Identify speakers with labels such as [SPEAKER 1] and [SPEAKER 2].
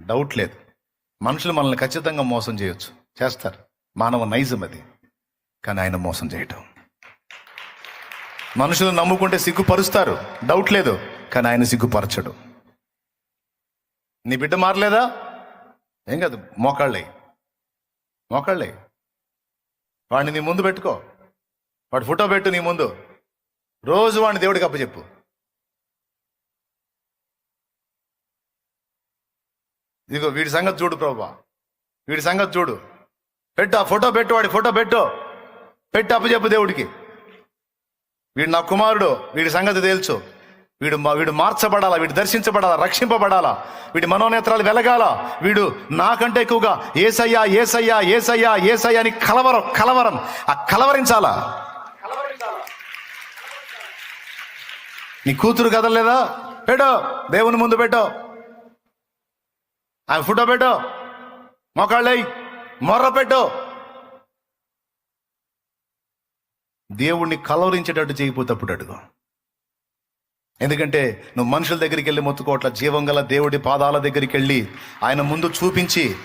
[SPEAKER 1] Doubt లేదు. మనుషులు మనల్ని ఖచ్చితంగా మోసం చేయొచ్చు. చేస్తారు. మానవ నైజం అది. కానీ ఆయన మోసం చేయటం. మనుషులు నమ్ముకుంటే సిగ్గుపరుస్తారు. డౌట్ లేదు. కానీ ఆయన సిగ్గుపరచడు. నీ బిడ్డ మారలేదా? ఏం కాదు. మోకాళ్ళే మోకాళ్ళే వాడిని నీ ముందు పెట్టుకో. వాడి ఫోటో పెట్టు నీ ముందు. రోజు వాడిని దేవుడికి అప్పచెప్పు. ఇదిగో వీడి సంగతి చూడు ప్రభా. వీడి సంగతి చూడు. పెట్టు ఆ ఫోటో పెట్టు వాడి ఫోటో పెట్టు. పెట్టి అప్పచెప్పు దేవుడికి. వీడు నా కుమారుడు వీడి సంగతి తేల్చు. వీడు మా- వీడు మార్చబడాలా వీడు దర్శించబడాలా రక్షింపబడాలా వీడి మనోనేత్రాలు వెలగాల వీడు నాకంటే ఎక్కువగా ఏసయ్యా ఏసయ్యా ఏసయ్యా ఏసయ్యా అని కలవరం కలవరం. ఆ కలవరించాలా? నీ కూతురు కదలేదా పెట్టో దేవుని ముందు పెట్టో. ఆ ఫోటో పెట్టో. మొకాళ్ళై మొర్ర పెట్టో. దేవుణ్ణి కలవరించేటట్టు చేయకపోతప్పుడు అడుగు. ఎందుకంటే నువ్వు మనుషుల దగ్గరికి వెళ్ళి మొత్తుకోవట్ల జీవం గల దేవుడి పాదాల దగ్గరికి వెళ్ళి ఆయన ముందు చూపించి